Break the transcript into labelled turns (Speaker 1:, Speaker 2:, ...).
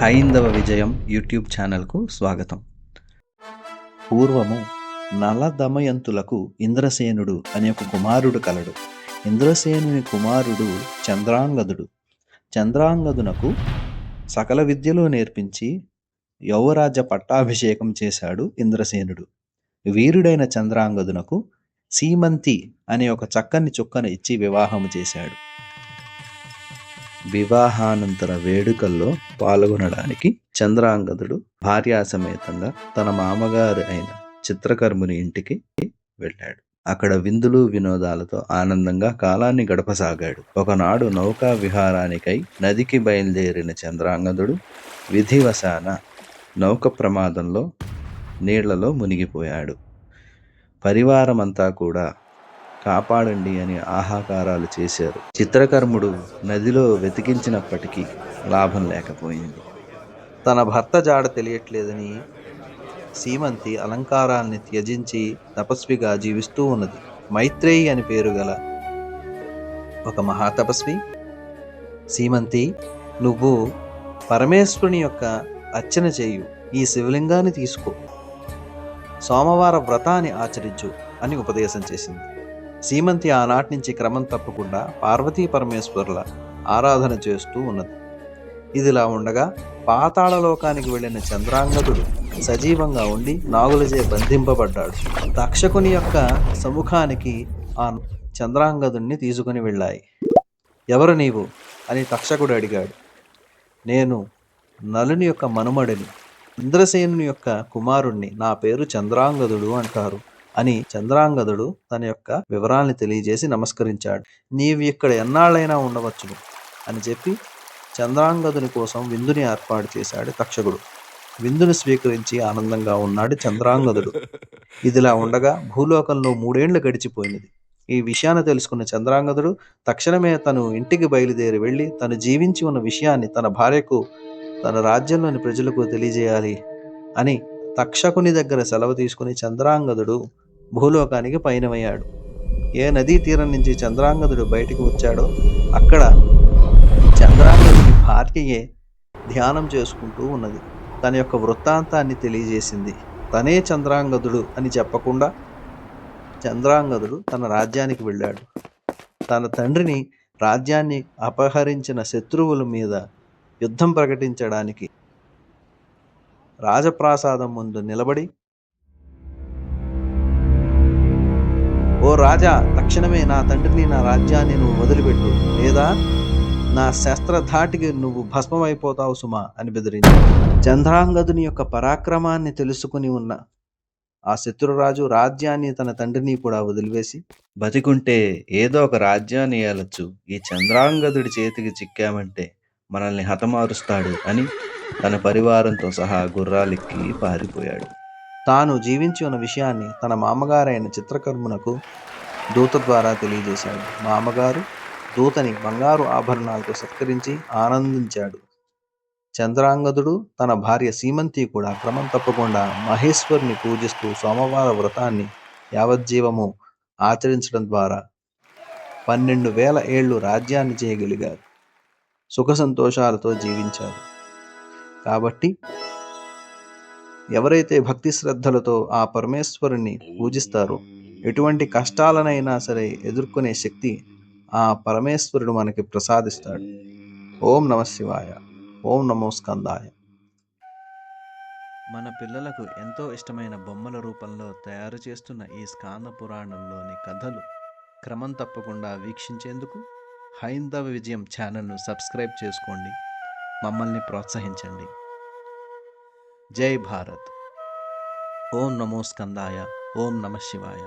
Speaker 1: హైందవ విజయం యూట్యూబ్ ఛానల్కు స్వాగతం. పూర్వము నల దమయంతులకు ఇంద్రసేనుడు అనే ఒక కుమారుడు కలడు. ఇంద్రసేనుని కుమారుడు చంద్రాంగదుడు. చంద్రాంగదునకు సకల విద్యలు నేర్పించి యౌవరాజ పట్టాభిషేకం చేశాడు ఇంద్రసేనుడు. వీరుడైన చంద్రాంగదునకు సీమంతి అనే ఒక చక్కని చుక్కను ఇచ్చి వివాహము చేశాడు. వివాహానంతర వేడుకల్లో పాల్గొనడానికి చంద్రాంగదుడు భార్యాసమేతంగా తన మామగారు అయిన చిత్రకర్ముని ఇంటికి వెళ్ళాడు. అక్కడ విందులు వినోదాలతో ఆనందంగా కాలాన్ని గడపసాగాడు. ఒకనాడు నౌకా విహారానికై నదికి బయలుదేరిన చంద్రాంగదుడు విధివశాన నౌక ప్రమాదంలో నీళ్ళలో మునిగిపోయాడు. పరివారమంతా కూడా కాపాడండి అని ఆహాకారాలు చేశారు. చిత్రకర్ముడు నదిలో వెతికించినప్పటికీ లాభం లేకపోయింది. తన భర్త జాడ తెలియట్లేదని సీమంతి అలంకారాల్ని త్యజించి తపస్విగా జీవిస్తూ ఉన్నది. మైత్రేయి అని పేరు గల ఒక మహాతపస్వి. సీమంతి నువ్వు పరమేశ్వరుని యొక్క అర్చన చేయు. ఈ శివలింగాన్ని తీసుకో. సోమవార వ్రతాన్ని ఆచరించు అని ఉపదేశం చేసింది. సీమంతి ఆనాటి నుంచి క్రమం తప్పకుండా పార్వతీ పరమేశ్వరుల ఆరాధన చేస్తూ ఉన్నది. ఇదిలా ఉండగా పాతాళలోకానికి వెళ్ళిన చంద్రాంగదుడు సజీవంగా ఉండి నాగులచే బంధింపబడ్డాడు. తక్షకుని యొక్క సముఖానికి ఆ చంద్రాంగదుణ్ణి తీసుకుని వెళ్ళాయి. ఎవరు నీవు? అని తక్షకుడు అడిగాడు. నేను నలుని యొక్క మనుమడిని ఇంద్రసేనుని యొక్క కుమారుణ్ణి నా పేరు చంద్రాంగదుడు అంటారు. అని చంద్రాంగదుడు తన యొక్క వివరాల్ని తెలియజేసి నమస్కరించాడు. నీవు ఇక్కడ ఎన్నాళ్ళైనా ఉండవచ్చును అని చెప్పి చంద్రాంగదుని కోసం విందుని ఏర్పాటు చేశాడు తక్షకుడు విందుని స్వీకరించి ఆనందంగా ఉన్నాడు చంద్రాంగదుడు. ఇదిలా ఉండగా భూలోకంలో మూడేళ్ళు గడిచిపోయినది. ఈ విషయాన్ని తెలుసుకున్న చంద్రాంగదుడు తక్షణమే తను ఇంటికి బయలుదేరి వెళ్ళి తను జీవించి ఉన్న విషయాన్ని తన భార్యకు తన రాజ్యంలోని ప్రజలకు తెలియజేయాలి అని తక్షకుని దగ్గర సెలవు తీసుకుని చంద్రాంగదుడు భూలోకానికి పయనమయ్యాడు. ఏ నదీ తీరం నుంచి చంద్రాంగదుడు బయటికి వచ్చాడో అక్కడ చంద్రాంగదుడి భార్యయే ధ్యానం చేసుకుంటూ ఉన్నది. తన యొక్క వృత్తాంతాన్ని తెలియజేసింది. తనే చంద్రాంగదుడు అని చెప్పకుండా చంద్రాంగదుడు తన రాజ్యానికి వెళ్ళాడు. తన తండ్రిని రాజ్యాన్ని అపహరించిన శత్రువుల మీద యుద్ధం ప్రకటించడానికి రాజప్రాసాదం ముందు నిలబడి రాజా తక్షణమే నా తండ్రిని నా రాజ్యాన్ని నువ్వు వదిలిపెట్టు. లేదా నా శస్త్రధాటికి నువ్వు భస్మమైపోతావు సుమా అని బెదిరింది. చంద్రాంగదుని యొక్క పరాక్రమాన్ని తెలుసుకుని ఉన్న ఆ శత్రురాజు రాజ్యాన్ని తన తండ్రిని కూడా వదిలివేసి బతికుంటే ఏదో ఒక రాజ్యాన్ని ఏలొచ్చు ఈ చంద్రాంగదుడి చేతికి చిక్కామంటే మనల్ని హతమారుస్తాడు అని తన పరివారంతో సహా గుర్రాలెక్కి పారిపోయాడు. తాను జీవించి ఉన్న విషయాన్ని తన మామగారైన చిత్రకర్మునకు దూత ద్వారా తెలియజేశాడు. మామగారు దూతని బంగారు ఆభరణాలతో సత్కరించి ఆనందించాడు. చంద్రాంగదుడు తన భార్య సీమంతి కూడా క్రమం తప్పకుండా మహేశ్వరుని పూజిస్తూ సోమవార వ్రతాన్ని యావజ్జీవము ఆచరించడం ద్వారా పన్నెండు వేల ఏళ్ళు రాజ్యాన్ని చేయగలిగారు. సుఖ సంతోషాలతో జీవించారు. కాబట్టి ఎవరైతే భక్తి శ్రద్ధలతో ఆ పరమేశ్వరుని పూజిస్తారో ఎటువంటి కష్టాలనైనా సరే ఎదుర్కొనే శక్తి ఆ పరమేశ్వరుడు మనకి ప్రసాదిస్తాడు. ఓం నమ శివాయ. ఓం నమో స్కందాయ. మన పిల్లలకు ఎంతో ఇష్టమైన బొమ్మల రూపంలో తయారు చేస్తున్న ఈ స్కాంద పురాణంలోని కథలు క్రమం తప్పకుండా వీక్షించేందుకు హైందవ విజయం ఛానల్ను సబ్స్క్రైబ్ చేసుకోండి. మమ్మల్ని ప్రోత్సహించండి. జై భారత్ ఓం నమో స్కందాయ ఓం నమ శివాయ